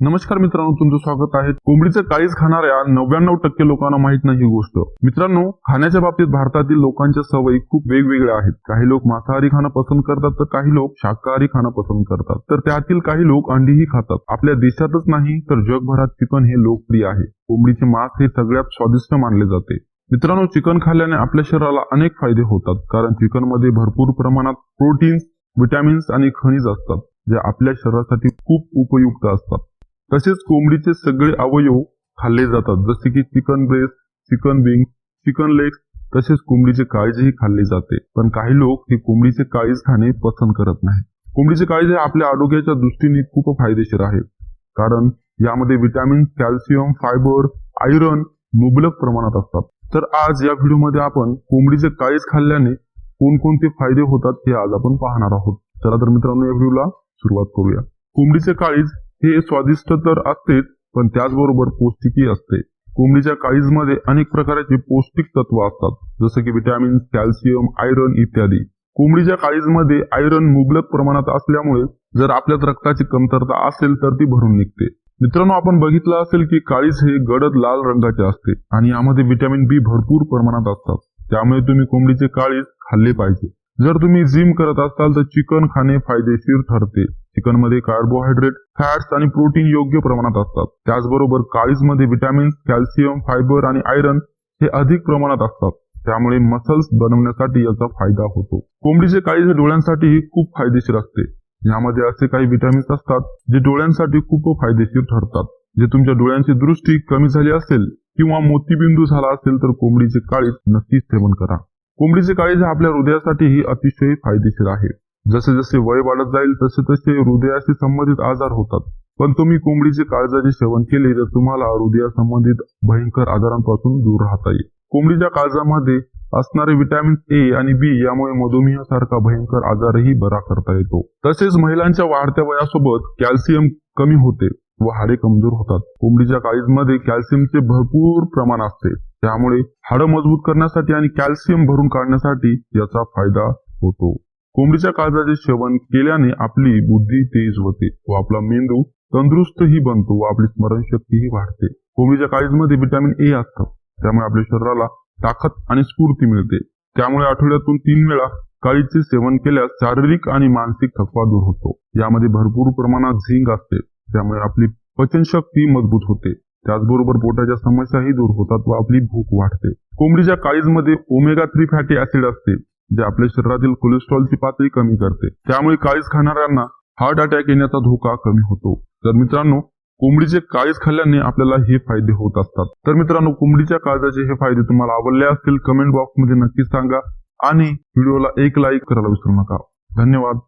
नमस्कार मित्रांनो तुमचं स्वागत आहे. कोंबडीचं काळीच खाणाऱ्या नव्याण्णव टक्के लोकांना माहीत नाही ही गोष्ट. मित्रांनो खाण्याच्या बाबतीत भारतातील लोकांच्या सवयी खूप वेगवेगळ्या आहेत. काही लोक मांसाहारी खाणं पसंत करतात तर काही लोक शाकाहारी खाणं पसंत करतात. तर त्यातील काही लोक अंडीही खातात. आपल्या देशातच नाही तर जगभरात चिकन हे लोकप्रिय आहे. कोंबडीचे मांस हे सगळ्यात स्वादिष्ट मानले जाते. मित्रांनो चिकन खाल्ल्याने आपल्या शरीराला अनेक फायदे होतात कारण चिकनमध्ये भरपूर प्रमाणात प्रोटीन्स विटॅमिन्स आणि खनिज असतात जे आपल्या शरीरासाठी खूप उपयुक्त असतात. तसेच कोंबडीचे सगळे अवयव खाल्ले जातात. जसे की chicken breast chicken wing chicken leg तसेच कोंबडीचे काळजेही खाल्ले जाते. पण काही लोक हे कोंबडीचे काळीज खाणे पसंत करत नाही कोंबडीचे काळीज हे आपल्या आरोग्याच्या दृष्टीने खूप फायदेशीर आहे कारण यामध्ये विटॅमिन कॅल्शियम फायबर आयरन मुबलक प्रमाणात असतात. तर आज या व्हिडिओमध्ये आपण कोंबडीचे काळीज खाल्ल्याने कोणकोणते फायदे होतात हे आज आपण पाहणार आहोत. चला तर मित्रांनो या व्हिडिओला सुरुवात करूया. कोंबडीचे काळीज हे स्वादिष्ट तर असतेच पण त्याचबरोबर पौष्टिकही असते. कोंबडीच्या काळीजमध्ये अनेक प्रकारचे पौष्टिक तत्व असतात जसे की विटॅमिन कॅल्शियम आयरन इत्यादी. कोंबडीच्या काळीजमध्ये आयरन मुबलक प्रमाणात असल्यामुळे जर आपल्यात रक्ताची कमतरता असेल तर ती भरून निघते. मित्रांनो आपण बघितलं असेल की काळीज हे गडद लाल रंगाचे असते आणि यामध्ये विटॅमिन बी भरपूर प्रमाणात असतात. त्यामुळे तुम्ही कोंबडीचे काळीज खाल्ले पाहिजे. जर तुम्ही जिम करत असाल तर चिकन खाणे फायदेशीर ठरते. चिकनमध्ये कार्बोहायड्रेट फॅट्स आणि प्रोटीन योग्य प्रमाणात असतात. त्याचबरोबर काळीजमध्ये कॅल्शियम फायबर आणि आयरन हे अधिक प्रमाणात असतात. त्यामुळे मसल्स बनवण्यासाठी याचा फायदा होतो. कोंबडीचे काळीज हे डोळ्यांसाठीही खूप फायदेशीर असते. यामध्ये असे काही विटॅमिन्स असतात जे डोळ्यांसाठी खूप फायदेशीर ठरतात. जे तुमच्या डोळ्यांची दृष्टी कमी झाली असेल किंवा मोतीबिंदू झाला असेल तर कोंबडीचे काळीज नक्कीच सेवन करा. कोंबडीचे काळीज हे आपल्या हृदयासाठीही अतिशय फायदेशीर आहे. जसे जसे वय वाढत जाईल तसे तसे हृदयाशी संबंधित आजार होतात. पण तुम्ही कोंबडीचे काळजाचे सेवन केले तर तुम्हाला हृदया संबंधित भयंकर आजारांपासून दूर राहता येईल. कोंबडीच्या काळजामध्ये असणारे विटॅमिन ए आणि बी यामुळे मधुमेहासारखा भयंकर आजारही बरा करता येतो. तसेच महिलांच्या वाढत्या वयासोबत कॅल्शियम कमी होते व हाडे कमजोर होतात. कोंबडीच्या काळीजमध्ये कॅल्शियमचे भरपूर प्रमाण असते. त्यामुळे हाडं मजबूत करण्यासाठी आणि कॅल्शियम भरून काढण्यासाठी याचा फायदा होतो. कोंबडीच्या काळजाचे सेवन केल्याने आपली बुद्धी तेज होते व आपला मेंदू तंदुरुस्तही बनतो व आपली स्मरणशक्तीही वाढते. कोंबडीच्या काळीजमध्ये व्हिटॅमिन ए असतात त्यामुळे आपल्या शरीराला ताकद आणि स्फूर्ती मिळते. त्यामुळे आठवड्यातून तीन वेळा काळीचे सेवन केल्यास शारीरिक आणि मानसिक थकवा दूर होतो. यामध्ये भरपूर प्रमाणात झिंक असते. त्यामुळे आपली पचनशक्ती मजबूत होते. त्याचबरोबर पोटाच्या समस्याही दूर होतात व आपली भूक वाढते. कोंबडीच्या काळीजमध्ये ओमेगा थ्री फॅटी ऍसिड असते. जे आपल्या शरीरातील कोलेस्ट्रॉलची पातळी कमी करते. त्यामुळे काळीज खाणाऱ्यांना हार्ट अटॅक येण्याचा धोका कमी होतो. तर मित्रांनो कोंबडीचे काळीज खाल्ल्याने आपल्याला हे फायदे होत असतात. तर मित्रांनो कोंबडीच्या काळजाचे हे फायदे तुम्हाला आवडले असतील कमेंट बॉक्समध्ये नक्की सांगा. आणि व्हिडिओला एक लाईक करायला विसरू नका. धन्यवाद.